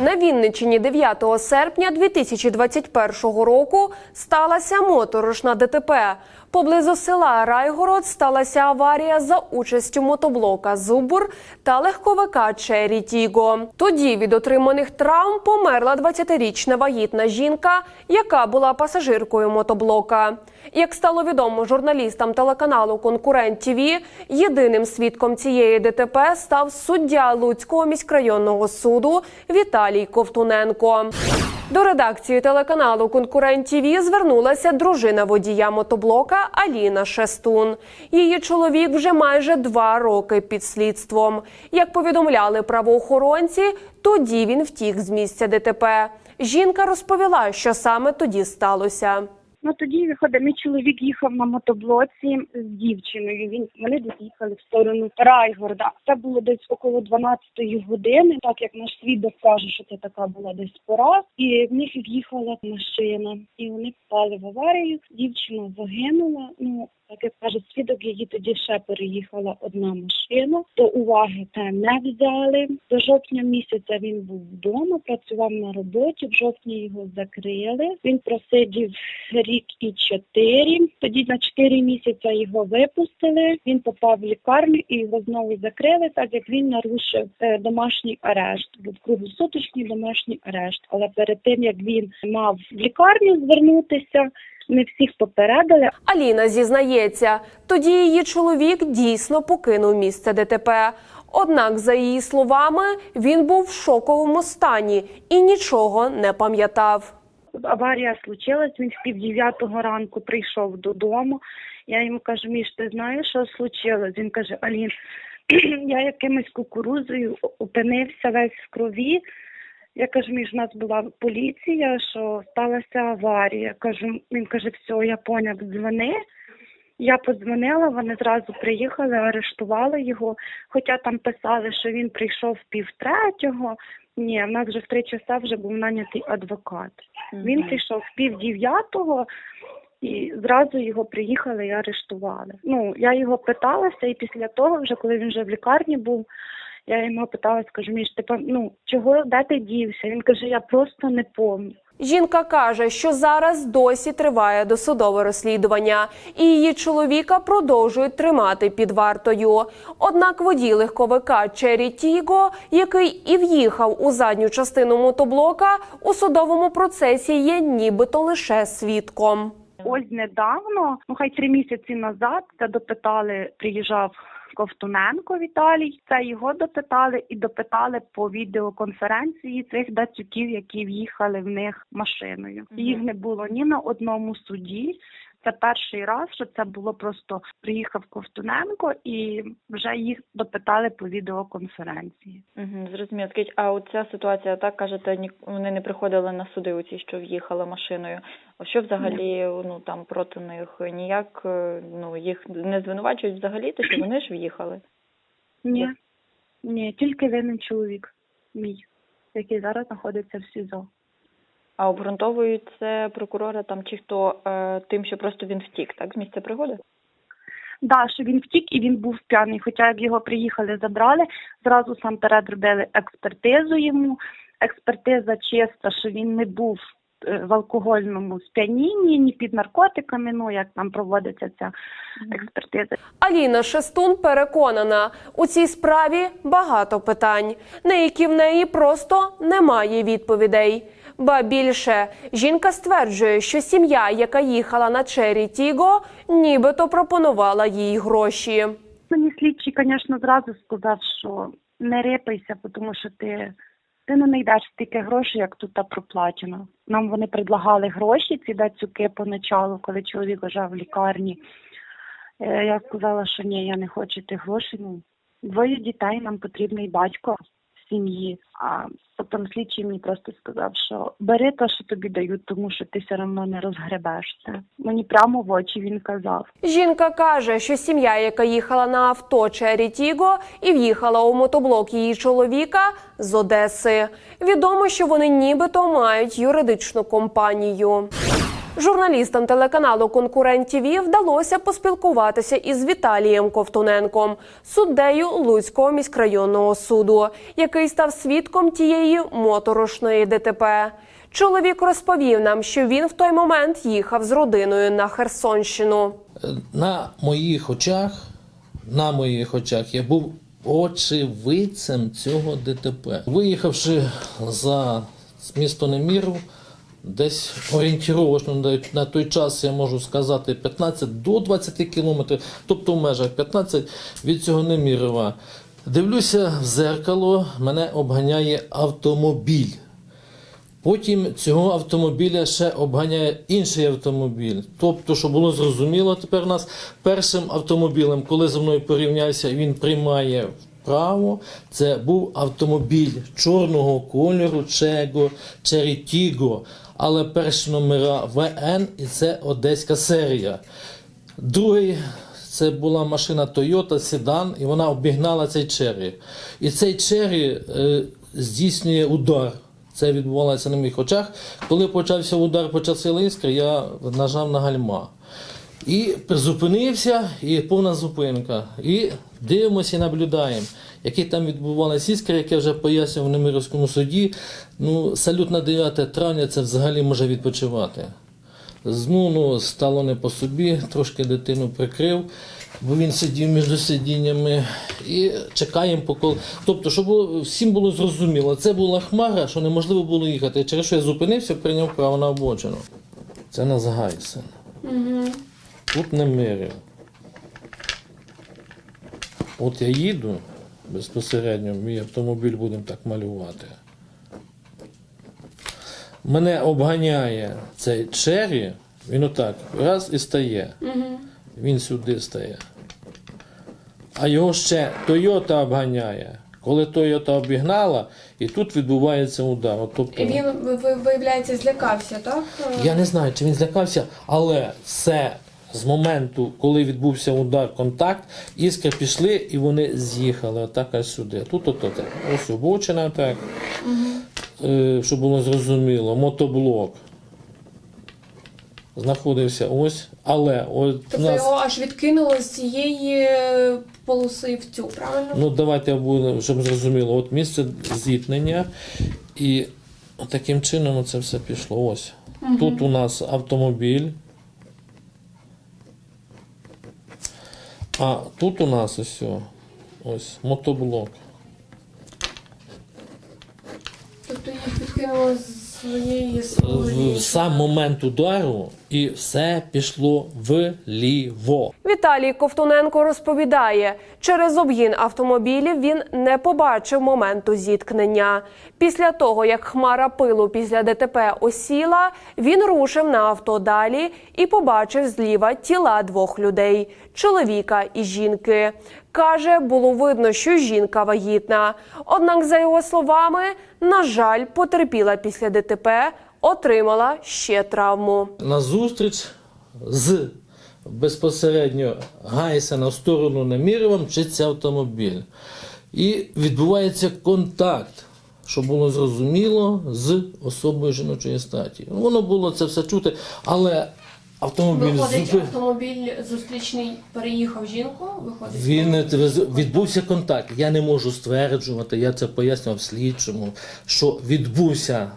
На Вінниччині 9 серпня 2021 року сталася моторошна ДТП. Поблизу села Райгород сталася аварія за участю мотоблока Зубур та легковика Чері Тіго. Тоді від отриманих травм померла 20-річна вагітна жінка, яка була пасажиркою мотоблока. Як стало відомо журналістам телеканалу Конкурент ТІВІ, єдиним свідком цієї ДТП став суддя Луцького міськрайонного суду Віталій Ковтуненко. До редакції телеканалу Конкурент ТІВІ звернулася дружина водія мотоблока Аліна Шестун. Її чоловік вже майже два роки під слідством. Як повідомляли правоохоронці, тоді він втік з місця ДТП. Жінка розповіла, що саме тоді сталося. Ну тоді виходить, мій чоловік їхав на мотоблоці з дівчиною. Він вони десь їхали в сторону Райгорда. Це було десь около 12-ї години, так як наш свідок каже, що це така була десь пора. І в них в'їхала машина, і вони попали в аварію. Дівчина загинула. Ну так як каже свідок, її тоді ще переїхала одна машина. До уваги те не взяли. До жовтня місяця він був вдома, працював на роботі. В жовтні його закрили. Він просидів рік і чотири. Тоді на чотири місяці його випустили. Він попав в лікарню і його знову закрили, так як він нарушив е, домашній арешт. Був круглосуточний домашній арешт. Але перед тим як він мав в лікарню звернутися, не всіх попередили, Аліна зізнається, тоді її чоловік дійсно покинув місце ДТП. Однак, за її словами, він був в шоковому стані і нічого не пам'ятав. Аварія случилась, він в пів дев'ятого ранку прийшов додому. Я йому кажу, Міш, ти знаєш, що случилось? Він каже, Алін, я якимось кукурузою опинився весь в крові. Я кажу, між нас була поліція, що сталася аварія. Кажу, він каже, все, я поняв, дзвони. Я подзвонила, вони зразу приїхали, арештували його. Хоча там писали, що він прийшов пів третього. Ні, в нас вже в три часа вже був нанятий адвокат. Він прийшов в пів дев'ятого і зразу його приїхали і арештували. Ну, я його питалася, і після того, вже коли він вже в лікарні був, я йому питалася, кажу, Міш, типа, ну чого де ти дівся? Він каже, я просто не пам'ятаю. Жінка каже, що зараз досі триває досудове розслідування, і її чоловіка продовжують тримати під вартою. Однак водій легковика Чері Тіго, який і в'їхав у задню частину мотоблока, у судовому процесі є нібито лише свідком. Ось недавно, ну хай три місяці назад, це допитали, приїжджав Ковтуненко Віталій. Це його допитали і допитали по відеоконференції цих дацюків, які в'їхали в них машиною. Їх не було ні на одному суді. Це перший раз, що це було просто приїхав Ковтуненко і вже їх допитали по відеоконференції. Угу, зрозуміло. Скажіть, а от ця ситуація, так кажете, ні, вони не приходили на суди, оці, що в'їхали машиною. А що взагалі ну там проти них ніяк е, ну їх не звинувачують взагалі, то що вони ж в'їхали? Ні, ні, тільки винен чоловік мій, який зараз знаходиться в СІЗО. А обґрунтовують це прокурори там чи хто е, тим, що просто він втік, так з місця пригоди? Да, що він втік і він був п'яний. Хоча як його приїхали, забрали, зразу сам перед робили експертизу йому. Експертиза чиста, що він не був е, в алкогольному сп'янінні, ні під наркотиками, ну як там проводиться ця експертиза. Аліна Шестун переконана, у цій справі багато питань, на які в неї просто немає відповідей. Ба більше жінка стверджує, що сім'я, яка їхала на Чері Тіго, нібито пропонувала їй гроші. Мені слідчий, звісно, зразу сказав, що не рипайся, тому що ти, ти не знайдеш стільки грошей, як тут та проплачено. Нам вони предлагали гроші, ці дацюки поначалу, коли чоловік лежав в лікарні. Е, Я сказала, що ні, я не хочу тих грошей. Ну, двоє дітей, нам потрібний батько сім'ї. А потім слідчий мені просто сказав, що бери те, що тобі дають, тому що ти все одно не розгребеш це. Мені прямо в очі він казав. Жінка каже, що сім'я, яка їхала на авто Чері Тіго і в'їхала у мотоблок її чоловіка з Одеси. Відомо, що вони нібито мають юридичну компанію. Журналістам телеканалу Конкурент ТІВІ вдалося поспілкуватися із Віталієм Ковтуненком, суддею Луцького міськрайонного суду, який став свідком тієї моторошної ДТП. Чоловік розповів нам, що він в той момент їхав з родиною на Херсонщину. на моїх очах, на моїх очах, я був очевидцем цього ДТП. Виїхавши за місто Неміров, десь орієнтіровочно на той час я можу сказати 15 до 20 кілометрів, тобто в межах 15 від цього Немірова. Дивлюся в зеркало, мене обганяє автомобіль. Потім цього автомобіля ще обганяє інший автомобіль. Тобто, щоб було зрозуміло, тепер нас першим автомобілем, коли зі мною порівнявся, він приймає вправо. Це був автомобіль чорного кольору Чего Черетіго, але перші номера ВН і це одеська серія. Другий це була машина Toyota Седан, і вона обігнала цей Чері. І цей Чері е, здійснює удар. Це відбувалося на моїх очах. Коли почався удар, почався іскри, я нажав на гальма. І зупинився, і повна зупинка. І дивимося і наблюдаємо, які там відбувалися іскри, як я вже пояснював в Немировському суді. Ну, салют на 9 травня це взагалі може відпочивати. З- Ну, стало не по собі, трошки дитину прикрив, бо він сидів між сидіннями. І чекаємо покол. Тобто, щоб всім було зрозуміло, це була хмара, що неможливо було їхати. Через що я зупинився, прийняв право на обочину. Це нас Гайсен. Тут не мирив. От я їду безпосередньо, мій автомобіль будемо так малювати. Мене обганяє цей Чері, він отак раз і стає. Він сюди стає. А його ще Тойота обганяє. Коли Тойота обігнала, і тут відбувається удар. От, тобто, І він ви- ви- виявляється злякався, так? я не знаю, чи він злякався, але все з моменту, коли відбувся удар, контакт, іскри пішли і вони з'їхали отак аж сюди. Тут от, от, ось обочина так, е, щоб було зрозуміло, мотоблок. Знаходився ось, але от Тобто нас. його аж відкинуло з цієї е, полоси в цю, правильно? Ну, давайте буде, щоб зрозуміло. От місце зіткнення, і таким чином це все пішло. Ось. Тут у нас автомобіль. А тут у нас ось, ось мотоблок. Тобто їх підкинуло з своєї сам момент удару і все пішло вліво. Віталій Ковтуненко розповідає, через обгін автомобілів він не побачив моменту зіткнення. Після того, як хмара пилу після ДТП осіла, він рушив на авто далі і побачив зліва тіла двох людей чоловіка і жінки. Каже, було видно, що жінка вагітна. Однак, за його словами, на жаль, потерпіла після ДТП, отримала ще травму. на зустріч з безпосередньо Гайсена в сторону Намірова мчиться автомобіль. І відбувається контакт, щоб було зрозуміло, з особою жіночої статі. Воно було це все чути, але автомобіль Виходить, зупи- автомобіль зустрічний переїхав жінку, виходить. він відбувся контакт. Я не можу стверджувати, я це пояснював слідчому, що відбувся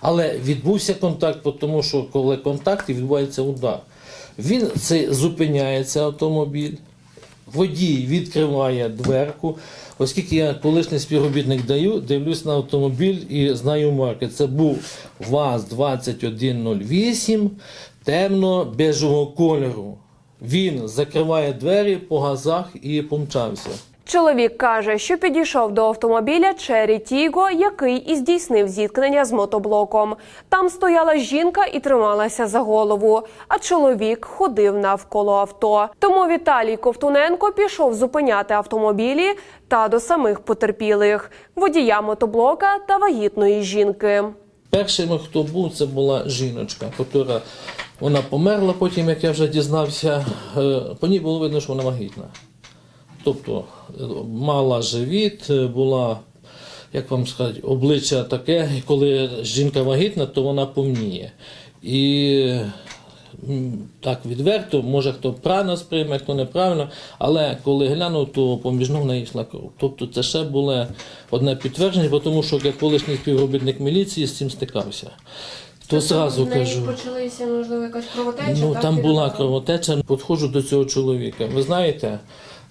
але відбувся контакт, тому що коли контакт і відбувається удар. Він це зупиняється автомобіль. Водій відкриває дверку. Оскільки я колишній співробітник даю, дивлюсь на автомобіль і знаю марки. Це був ВАЗ-2108 темно-бежевого кольору. Він закриває двері по газах і помчався. Чоловік каже, що підійшов до автомобіля Чері Тіго, який і здійснив зіткнення з мотоблоком. Там стояла жінка і трималася за голову, а чоловік ходив навколо авто. Тому Віталій Ковтуненко пішов зупиняти автомобілі та до самих потерпілих водія мотоблока та вагітної жінки. Першим, хто був, це була жіночка, яка вона померла потім, як я вже дізнався. Е, По ній було видно, що вона вагітна. Тобто мала живіт, е, була, як вам сказати, обличчя таке, коли жінка вагітна, то вона повніє. І так відверто, може хто правильно сприйме, хто неправильно, але коли глянув, то поміж ног неї йшла кров. Тобто це ще було одне підтвердження, тому що як колишній співробітник міліції з цим стикався. То зразу в неї кажу. почалися, можливо, якась кровотеча. Ну так, там була кровотеча. Підходжу до цього чоловіка. Ви знаєте,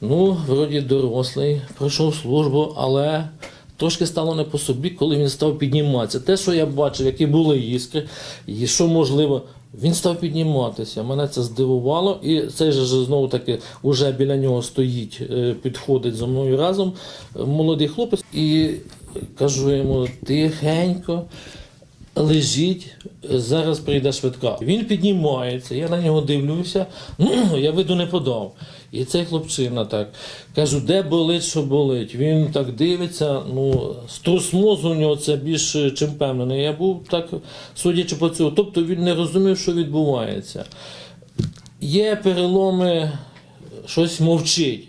ну, вроді дорослий, пройшов службу, але трошки стало не по собі, коли він став підніматися. Те, що я бачив, які були іскри, і що можливо. Він став підніматися. Мене це здивувало, і цей же знову таки уже біля нього стоїть, е, підходить зі мною разом е, молодий хлопець, і кажу йому тихенько, лежіть, зараз прийде швидка. Він піднімається, я на нього дивлюся, я виду не подав. І цей хлопчина так. Кажу, де болить, що болить. Він так дивиться, ну, струс мозу у нього це більш е, чим певнений. Я був так, судячи по цьому. Тобто він не розумів, що відбувається. Є переломи, щось мовчить.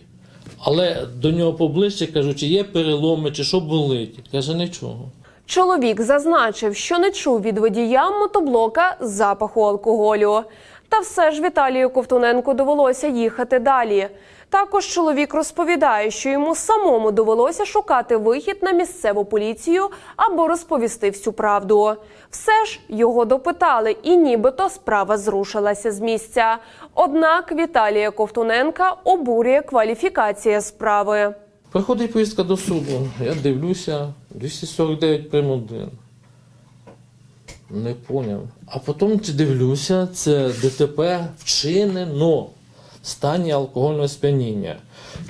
Але до нього поближче кажу, чи є переломи, чи що болить. Каже, нічого. Чоловік зазначив, що не чув від водія мотоблока запаху алкоголю. Та все ж Віталію Ковтуненку довелося їхати далі. Також чоловік розповідає, що йому самому довелося шукати вихід на місцеву поліцію або розповісти всю правду. Все ж його допитали, і нібито справа зрушилася з місця. Однак Віталія Ковтуненка обурює кваліфікація справи. Приходить повістка до суду. Я дивлюся, 249 прим. 1. Не поняв. А потім дивлюся, це ДТП вчинено в стані алкогольного сп'яніння.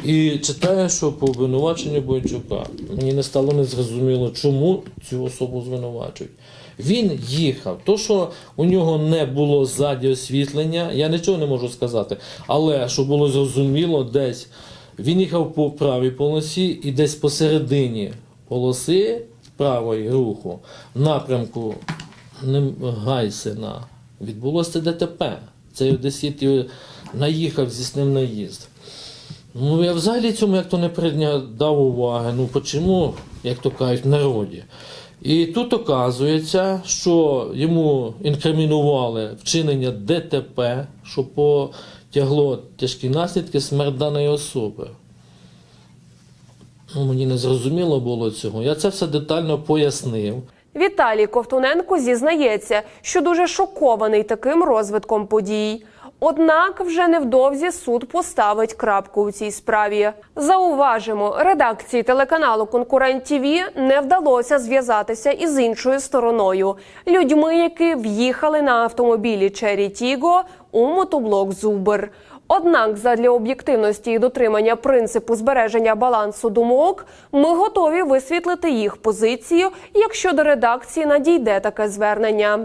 І читаю, що по обвинуваченню Бойчука. Мені не стало незрозуміло, чому цю особу звинувачують. Він їхав. То, що у нього не було ззаді освітлення, я нічого не можу сказати. Але що було зрозуміло, десь він їхав по правій полосі і десь посередині полоси правої руху в напрямку Гайсина відбулося ДТП. Цей одесит наїхав зі ним наїзд. Ну, я взагалі цьому як то не прийняв дав уваги. Ну, чому, як то кажуть, в народі. І тут оказується, що йому інкримінували вчинення ДТП, що потягло тяжкі наслідки смерть даної особи. Ну, мені не зрозуміло було цього. Я це все детально пояснив. Віталій Ковтуненко зізнається, що дуже шокований таким розвитком подій. Однак вже невдовзі суд поставить крапку у цій справі. Зауважимо, редакції телеканалу Конкурент ТІВІ не вдалося зв'язатися із іншою стороною людьми, які в'їхали на автомобілі Чері Тіго у мотоблок Зубер. Однак, задля об'єктивності і дотримання принципу збереження балансу думок, ми готові висвітлити їх позицію, якщо до редакції надійде таке звернення.